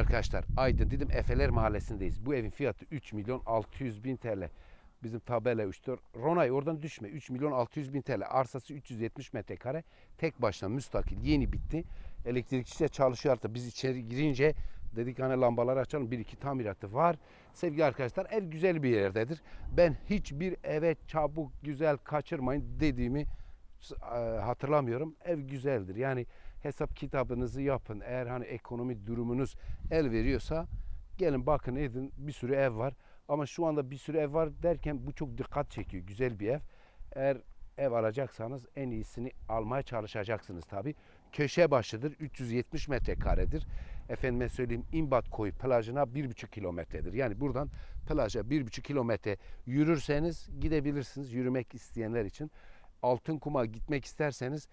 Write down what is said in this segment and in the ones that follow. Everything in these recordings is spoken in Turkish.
Arkadaşlar Aydın dedim Efeler Mahallesi'ndeyiz. Bu evin fiyatı 3 milyon 600 bin TL. Bizim tabela 3 Ronay oradan düşme. 3 milyon 600 bin TL. Arsası 370 metrekare. Tek başına müstakil. Yeni bitti. Elektrikçi de çalışıyor artık. Biz içeri girince dedik hani lambaları açalım. Bir iki tamiratı var. Sevgili arkadaşlar ev güzel bir yerdedir. Ben hiçbir eve çabuk güzel kaçırmayın dediğimi e, hatırlamıyorum. Ev güzeldir. Yani hesap kitabınızı yapın. Eğer hani ekonomi durumunuz el veriyorsa gelin bakın edin. Bir sürü ev var. Ama şu anda bir sürü ev var derken bu çok dikkat çekiyor. Güzel bir ev. Eğer ev alacaksanız en iyisini almaya çalışacaksınız tabi. Köşe başıdır. 370 metrekaredir. Efendime söyleyeyim İmbat Koyu plajına 1,5 kilometredir. Yani buradan plaja 1,5 kilometre yürürseniz gidebilirsiniz. Yürümek isteyenler için. Altın Kum'a gitmek isterseniz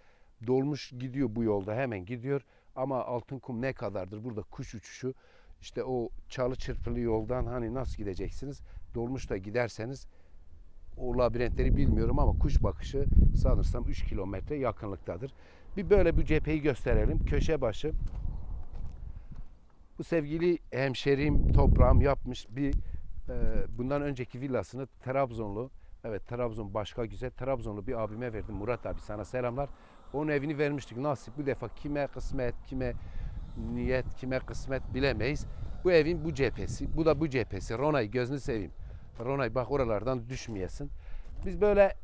dolmuş gidiyor bu yolda hemen gidiyor. Ama Altın Kum ne kadardır? Burada kuş uçuşu işte o çalı çırpılı yoldan hani nasıl gideceksiniz? Dolmuşla giderseniz o labirentleri bilmiyorum ama kuş bakışı sanırsam 3 kilometre yakınlıktadır. Bir böyle bir cepheyi gösterelim. Köşe başı. Bu sevgili hemşerim toprağım yapmış bir e, bundan önceki villasını Trabzonlu evet Trabzon başka güzel Trabzonlu bir abime verdim Murat abi sana selamlar. Onun evini vermiştik nasip bu defa kime kısmet kime niyet kime kısmet bilemeyiz. Bu evin bu cephesi bu da bu cephesi Ronay gözünü seveyim. Ronay bak oralardan düşmeyesin. Biz böyle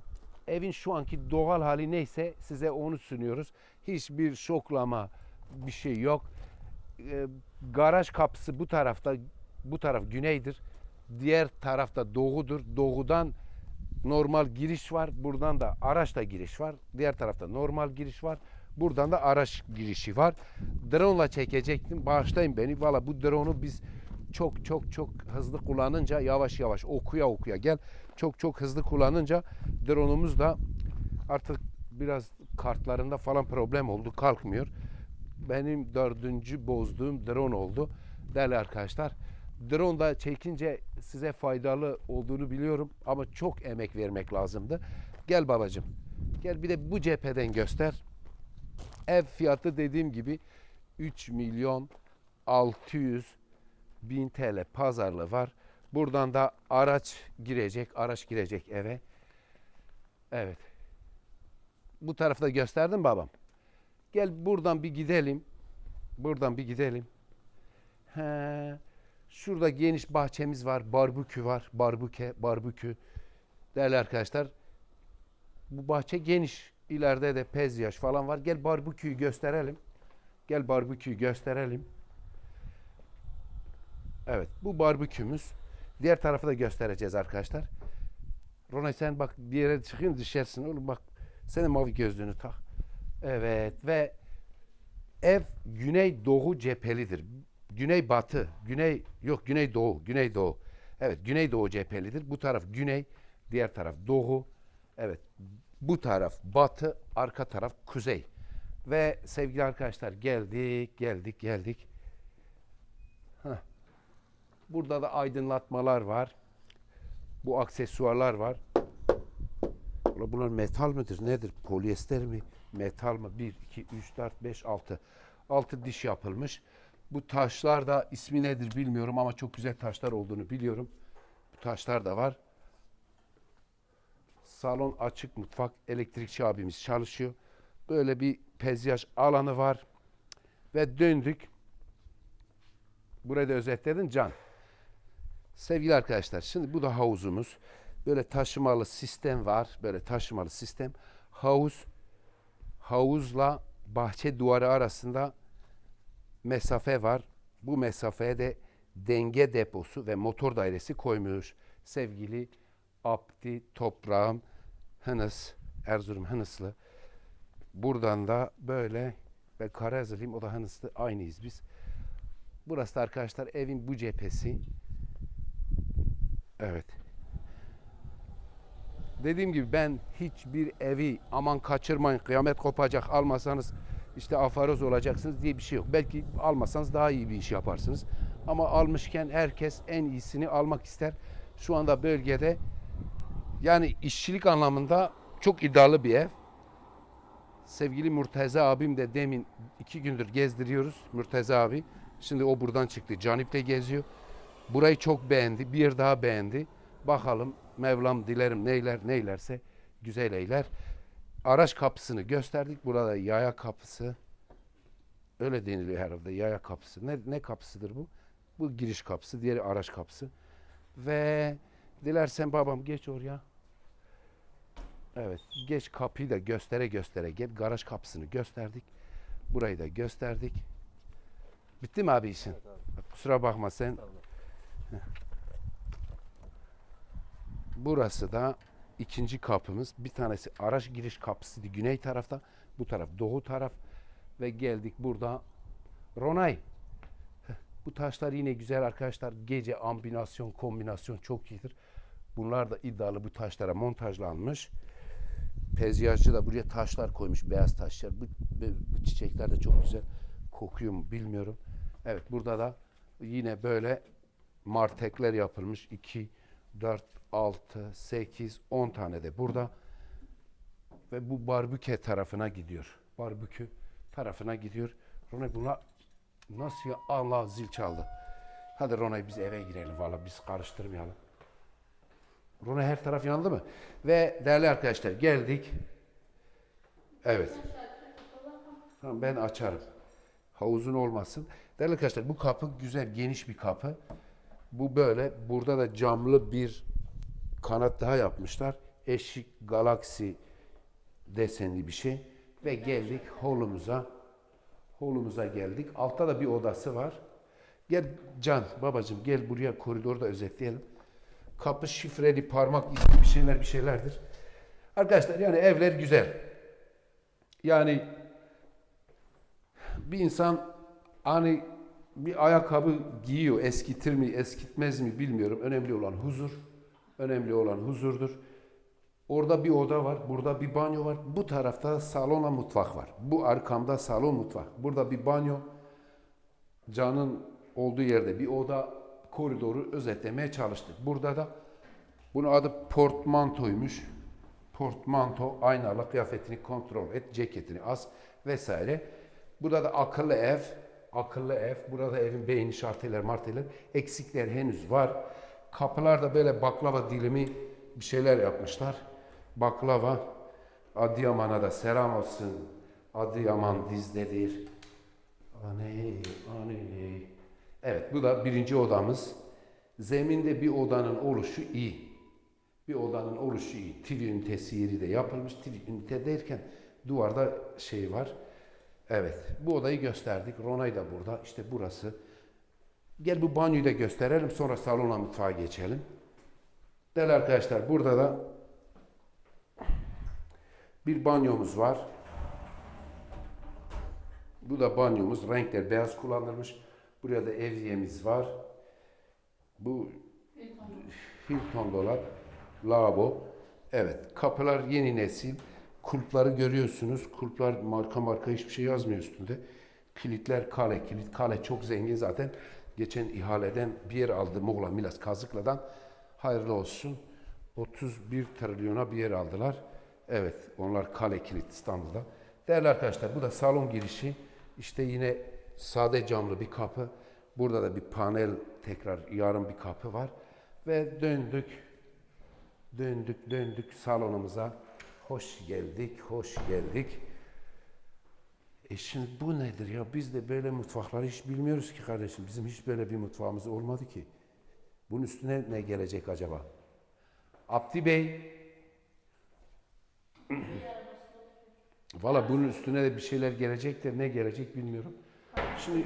evin şu anki doğal hali neyse size onu sunuyoruz. Hiçbir şoklama bir şey yok. Ee, garaj kapısı bu tarafta bu taraf güneydir. Diğer tarafta doğudur. Doğudan normal giriş var. Buradan da araçla giriş var. Diğer tarafta normal giriş var. Buradan da araç girişi var. Drone'la çekecektim. Bağışlayın beni. Valla bu drone'u biz çok çok çok hızlı kullanınca yavaş yavaş okuya okuya gel. Çok çok hızlı kullanınca drone'umuz da artık biraz kartlarında falan problem oldu. Kalkmıyor. Benim dördüncü bozduğum drone oldu. Değerli arkadaşlar. Drone da çekince size faydalı olduğunu biliyorum ama çok emek vermek lazımdı. Gel babacığım. Gel bir de bu cepheden göster. Ev fiyatı dediğim gibi 3 milyon 600 bin TL pazarlığı var. Buradan da araç girecek, araç girecek eve. Evet. Bu tarafta gösterdim babam. Gel buradan bir gidelim. Buradan bir gidelim. He. Şurada geniş bahçemiz var. Barbekü var. Barbüke, barbekü. Değerli arkadaşlar. Bu bahçe geniş. İleride de pezyaş falan var. Gel barbeküyü gösterelim. Gel barbeküyü gösterelim. Evet bu barbekümüz. Diğer tarafı da göstereceğiz arkadaşlar. Ronay sen bak bir yere çıkın düşersin oğlum bak. Sen de mavi gözlüğünü tak. Evet ve ev güney doğu cephelidir. Güney batı, güney yok güney doğu, güney doğu. Evet güney doğu cephelidir. Bu taraf güney, diğer taraf doğu. Evet bu taraf batı, arka taraf kuzey. Ve sevgili arkadaşlar geldik, geldik, geldik. Heh. Burada da aydınlatmalar var. Bu aksesuarlar var. Bunlar metal midir? Nedir? Polyester mi? Metal mı? 1, 2, 3, 4, 5, 6. 6 diş yapılmış. Bu taşlar da ismi nedir bilmiyorum ama çok güzel taşlar olduğunu biliyorum. Bu taşlar da var. Salon açık mutfak. Elektrikçi abimiz çalışıyor. Böyle bir pezyaş alanı var. Ve döndük. Burayı da özetledin Can. Sevgili arkadaşlar şimdi bu da havuzumuz. Böyle taşımalı sistem var. Böyle taşımalı sistem. Havuz havuzla bahçe duvarı arasında mesafe var. Bu mesafeye de denge deposu ve motor dairesi koymuş. Sevgili Abdi Toprağım Hınıs, Erzurum Hınıslı. Buradan da böyle ve Karazlıyım o da Hınıslı aynıyız biz. Burası da arkadaşlar evin bu cephesi. Evet. Dediğim gibi ben hiçbir evi aman kaçırmayın kıyamet kopacak almasanız işte afaroz olacaksınız diye bir şey yok. Belki almasanız daha iyi bir iş yaparsınız. Ama almışken herkes en iyisini almak ister. Şu anda bölgede yani işçilik anlamında çok iddialı bir ev. Sevgili Murteza abim de demin iki gündür gezdiriyoruz Murteza abi. Şimdi o buradan çıktı. Canip'te geziyor. Burayı çok beğendi. Bir daha beğendi. Bakalım Mevlam dilerim neyler neylerse güzel eyler. Araç kapısını gösterdik. Burada yaya kapısı. Öyle deniliyor herhalde yaya kapısı. Ne, ne kapısıdır bu? Bu giriş kapısı. Diğeri araç kapısı. Ve dilersen babam geç oraya. Evet. Geç kapıyı da göstere göstere gel. Garaj kapısını gösterdik. Burayı da gösterdik. Bitti mi abi işin? Kusura bakma sen. Burası da ikinci kapımız. Bir tanesi araç giriş kapısıydı güney tarafta. Bu taraf doğu taraf. Ve geldik burada. Ronay. Bu taşlar yine güzel arkadaşlar. Gece ambinasyon, kombinasyon çok iyidir. Bunlar da iddialı bu taşlara montajlanmış. Pezyacı da buraya taşlar koymuş, beyaz taşlar. Bu, bu- bu çiçekler de çok güzel. Kokuyor mu bilmiyorum. Evet burada da yine böyle martekler yapılmış. 2, 4, 6, 8, 10 tane de burada. Ve bu barbükü tarafına gidiyor. Barbükü tarafına gidiyor. Ronay buna nasıl ya? Allah zil çaldı. Hadi Ronay biz eve girelim valla biz karıştırmayalım. Ronay her taraf yandı mı? Ve değerli arkadaşlar geldik. Evet. Tamam ben açarım. Havuzun olmasın. Değerli arkadaşlar bu kapı güzel geniş bir kapı. Bu böyle burada da camlı bir kanat daha yapmışlar. Eşik galaksi desenli bir şey. Ve geldik holumuza. Holumuza geldik. Altta da bir odası var. Gel Can babacığım gel buraya koridorda özetleyelim. Kapı şifreli parmak izi bir şeyler bir şeylerdir. Arkadaşlar yani evler güzel. Yani bir insan hani bir ayakkabı giyiyor, eskitir mi, eskitmez mi bilmiyorum. Önemli olan huzur. Önemli olan huzurdur. Orada bir oda var, burada bir banyo var. Bu tarafta salonla mutfak var. Bu arkamda salon mutfak. Burada bir banyo. Can'ın olduğu yerde bir oda koridoru özetlemeye çalıştık. Burada da bunun adı portmantoymuş. Portmanto aynalı kıyafetini kontrol et, ceketini as vesaire. Burada da akıllı ev, akıllı ev. Burada evin beyni şarteler, marteler. Eksikler henüz var. Kapılarda böyle baklava dilimi bir şeyler yapmışlar. Baklava. Adıyaman'a da selam olsun. Adıyaman dizdedir. Aney, aney. Evet bu da birinci odamız. Zeminde bir odanın oluşu iyi. Bir odanın oluşu iyi. TV ünitesi yeri de yapılmış. TV ünite derken duvarda şey var. Evet bu odayı gösterdik. Ronay da burada. İşte burası. Gel bu banyoyu da gösterelim. Sonra salona mutfağa geçelim. Değerli arkadaşlar burada da bir banyomuz var. Bu da banyomuz. Renkler beyaz kullanılmış. Buraya da evyemiz var. Bu Hilton dolap, lavabo. Evet, kapılar yeni nesil. Kulpları görüyorsunuz. Kulplar marka marka hiçbir şey yazmıyor üstünde. Kilitler kale, kilit kale çok zengin zaten. Geçen ihaleden bir yer aldı Muğla Milas Kazıklı'dan. Hayırlı olsun. 31 trilyona bir yer aldılar. Evet, onlar kale kilit İstanbul'da. Değerli arkadaşlar, bu da salon girişi. İşte yine sade camlı bir kapı. Burada da bir panel tekrar yarım bir kapı var. Ve döndük, döndük, döndük salonumuza. Hoş geldik, hoş geldik. E şimdi bu nedir ya? Biz de böyle mutfakları hiç bilmiyoruz ki kardeşim. Bizim hiç böyle bir mutfağımız olmadı ki. Bunun üstüne ne gelecek acaba? Abdi Bey. Valla bunun üstüne de bir şeyler gelecek de ne gelecek bilmiyorum. Şimdi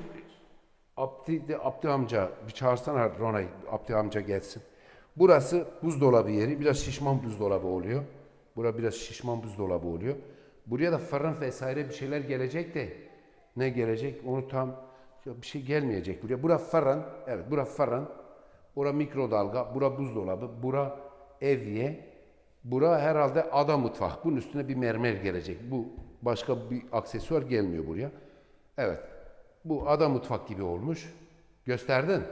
Abdi, de, Abdi amca bir çağırsana Ronay. Abdi amca gelsin. Burası buzdolabı yeri. Biraz şişman buzdolabı oluyor. Bura biraz şişman buzdolabı oluyor. Buraya da fırın vesaire bir şeyler gelecek de ne gelecek onu tam bir şey gelmeyecek buraya. Bura fırın. Evet bura fırın. Bura mikrodalga. Bura buzdolabı. Bura evye. Bura herhalde ada mutfak. Bunun üstüne bir mermer gelecek. Bu başka bir aksesuar gelmiyor buraya. Evet. Bu ada mutfak gibi olmuş. Gösterdin.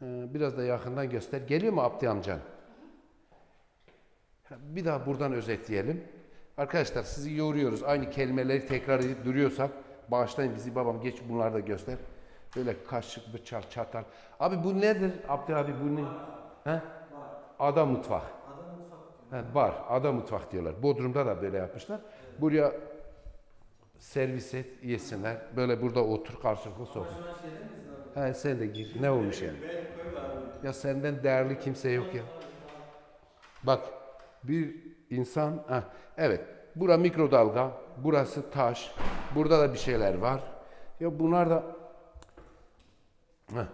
Biraz da yakından göster. Geliyor mu Abdi amcan? Bir daha buradan özetleyelim. Arkadaşlar sizi yoruyoruz. Aynı kelimeleri tekrar edip duruyorsak Bağışlayın bizi babam geç bunları da göster. Böyle kaşık, bıçak, çatal. Abi bu nedir Abdül abi bu ne? He? Ada mutfak. He, var. Ada mutfak diyorlar. Bodrum'da da böyle yapmışlar. Buraya servis et, yesinler. Böyle burada otur karşılıklı sohbet. He, sen de gir. Ne olmuş yani? Ya senden değerli kimse yok ya. Bak bir insan, ha, evet bura mikrodalga, burası taş, burada da bir şeyler var. Ya bunlar da, ha,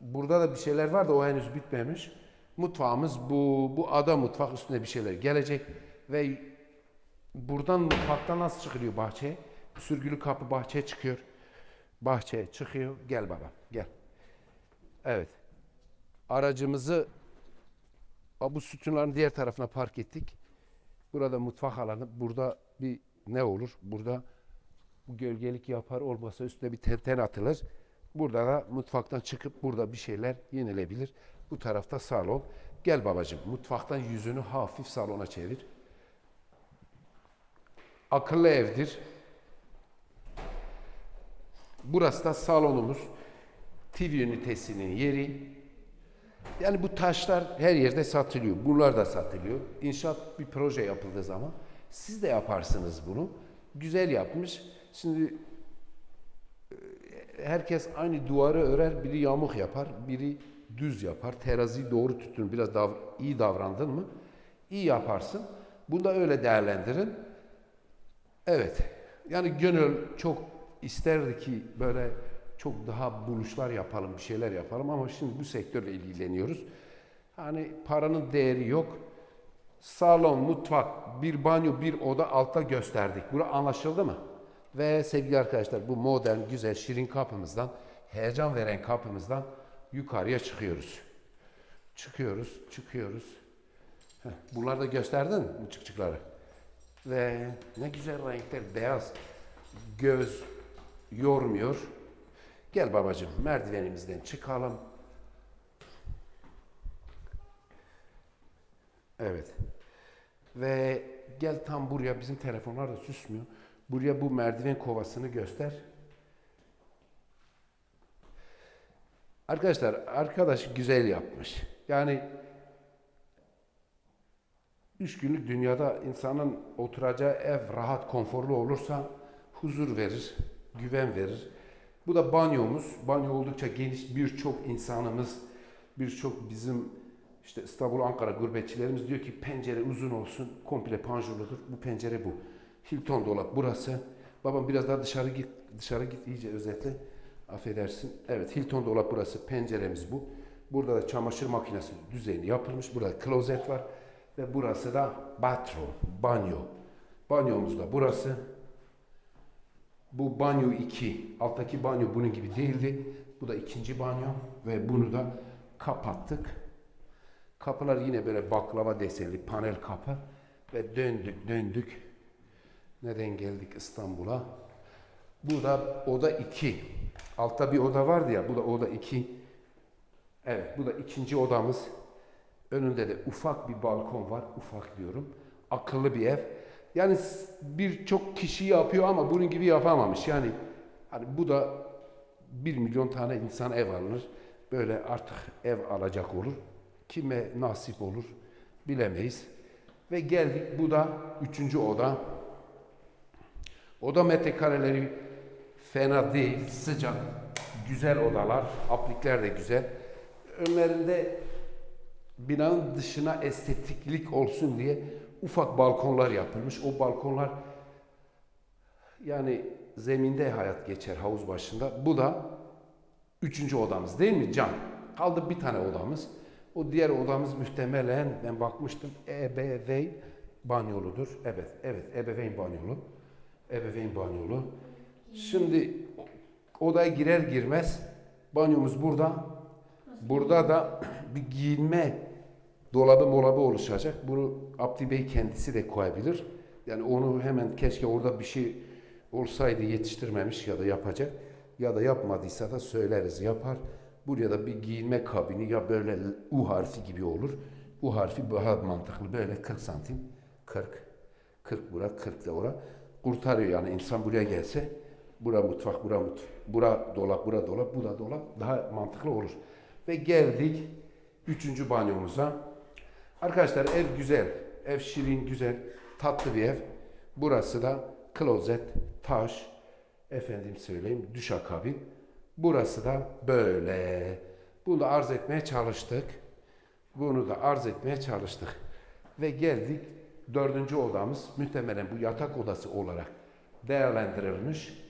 burada da bir şeyler var da o henüz bitmemiş. Mutfağımız bu, bu ada mutfak üstünde bir şeyler gelecek ve buradan mutfaktan nasıl çıkılıyor bahçeye? Sürgülü kapı bahçeye çıkıyor. Bahçeye çıkıyor. Gel baba, gel. Evet. Aracımızı Bu sütunların diğer tarafına park ettik. Burada mutfak alanı. Burada bir ne olur? Burada bu gölgelik yapar olmasa üstüne bir tenten atılır. Burada da mutfaktan çıkıp burada bir şeyler yenilebilir. Bu tarafta salon. Gel babacığım mutfaktan yüzünü hafif salona çevir. Akıllı evdir. Burası da salonumuz. TV ünitesinin yeri. Yani bu taşlar her yerde satılıyor. Bunlar da satılıyor. İnşaat bir proje yapıldığı zaman siz de yaparsınız bunu. Güzel yapmış. Şimdi e, herkes aynı duvarı örer. Biri yamuk yapar, biri düz yapar. Teraziyi doğru tutun. Biraz dav iyi davrandın mı? iyi yaparsın. Bunu da öyle değerlendirin. Evet. Yani gönül çok isterdi ki böyle çok daha buluşlar yapalım, bir şeyler yapalım ama şimdi bu sektörle ilgileniyoruz. Hani paranın değeri yok. Salon, mutfak, bir banyo, bir oda altta gösterdik. Bura anlaşıldı mı? Ve sevgili arkadaşlar bu modern, güzel, şirin kapımızdan, heyecan veren kapımızdan yukarıya çıkıyoruz. Çıkıyoruz, çıkıyoruz. Heh, bunları da gösterdin mi çıkçıkları? Ve ne güzel renkler, beyaz. Göz yormuyor. Gel babacığım merdivenimizden çıkalım. Evet. Ve gel tam buraya bizim telefonlar da süsmüyor. Buraya bu merdiven kovasını göster. Arkadaşlar arkadaş güzel yapmış. Yani üç günlük dünyada insanın oturacağı ev rahat, konforlu olursa huzur verir, güven verir. Bu da banyomuz. Banyo oldukça geniş. Birçok insanımız, birçok bizim işte İstanbul, Ankara gurbetçilerimiz diyor ki pencere uzun olsun, komple panjurludur. Bu pencere bu. Hilton dolap burası. Babam biraz daha dışarı git, dışarı git iyice özetle. Affedersin. Evet, Hilton dolap burası. Penceremiz bu. Burada da çamaşır makinesi düzeyini yapılmış. Burada klozet var. Ve burası da bathroom, banyo. Banyomuz da burası. Bu banyo 2. Alttaki banyo bunun gibi değildi. Bu da ikinci banyo ve bunu da kapattık. Kapılar yine böyle baklava desenli panel kapı ve döndük döndük. Neden geldik İstanbul'a? Bu da oda 2. Altta bir oda vardı ya, bu da oda 2. Evet, bu da ikinci odamız. Önünde de ufak bir balkon var, ufak diyorum. Akıllı bir ev. Yani birçok kişi yapıyor ama bunun gibi yapamamış. Yani hani bu da bir milyon tane insan ev alınır. Böyle artık ev alacak olur. Kime nasip olur bilemeyiz. Ve geldik bu da üçüncü oda. Oda metrekareleri fena değil, sıcak, güzel odalar, aplikler de güzel. Önlerinde binanın dışına estetiklik olsun diye ufak balkonlar yapılmış. O balkonlar yani zeminde hayat geçer havuz başında. Bu da üçüncü odamız değil mi Can? Kaldı bir tane odamız. O diğer odamız muhtemelen ben bakmıştım ebeveyn banyoludur. Evet, evet ebeveyn banyolu. Ebeveyn banyolu. Şimdi odaya girer girmez banyomuz burada. Burada da bir giyinme dolabı molabı oluşacak. Bunu Abdi Bey kendisi de koyabilir. Yani onu hemen keşke orada bir şey olsaydı yetiştirmemiş ya da yapacak. Ya da yapmadıysa da söyleriz yapar. Buraya da bir giyinme kabini ya böyle U harfi gibi olur. U harfi daha mantıklı böyle 40 santim 40 40 bura 40 da ora kurtarıyor yani insan buraya gelse Bura mutfak, bura mutfak. Bura dolap, bura dolap, bu da dolap. Daha mantıklı olur. Ve geldik üçüncü banyomuza. Arkadaşlar ev güzel. Ev şirin, güzel. Tatlı bir ev. Burası da klozet, taş, efendim söyleyeyim, duşakabin. Burası da böyle. Bunu da arz etmeye çalıştık. Bunu da arz etmeye çalıştık. Ve geldik dördüncü odamız muhtemelen bu yatak odası olarak değerlendirilmiş.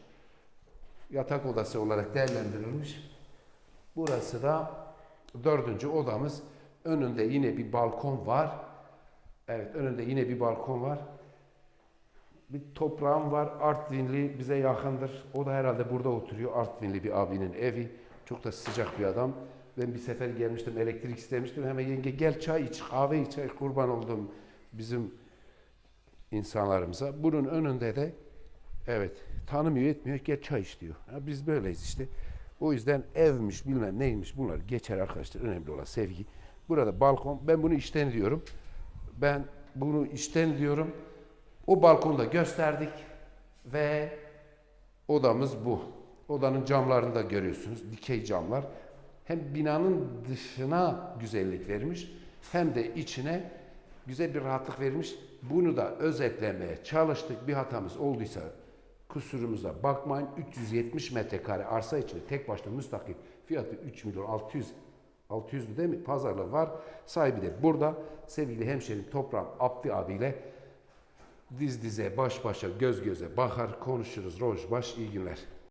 Yatak odası olarak değerlendirilmiş. Burası da dördüncü odamız. Önünde yine bir balkon var. Evet önünde yine bir balkon var. Bir toprağım var. Artvinli bize yakındır. O da herhalde burada oturuyor. Artvinli bir abinin evi. Çok da sıcak bir adam. Ben bir sefer gelmiştim, elektrik istemiştim. Hemen yenge gel çay iç, kahve iç, Ay, kurban oldum bizim insanlarımıza. Bunun önünde de evet tanımıyor etmiyor gel çay iç diyor. Ya biz böyleyiz işte. O yüzden evmiş bilmem neymiş bunlar geçer arkadaşlar. Önemli olan sevgi. Burada balkon. Ben bunu işten diyorum. Ben bunu işten diyorum. O balkonda gösterdik ve odamız bu. Odanın camlarını da görüyorsunuz. Dikey camlar. Hem binanın dışına güzellik vermiş hem de içine güzel bir rahatlık vermiş. Bunu da özetlemeye çalıştık. Bir hatamız olduysa kusurumuza bakmayın. 370 metrekare arsa içinde tek başına müstakil fiyatı 3 milyon 600 600 değil mi? Pazarlığı var. Sahibi de burada. Sevgili hemşerim Toprağım Abdi abiyle diz dize, baş başa, göz göze bakar, konuşuruz. Roj baş, iyi günler.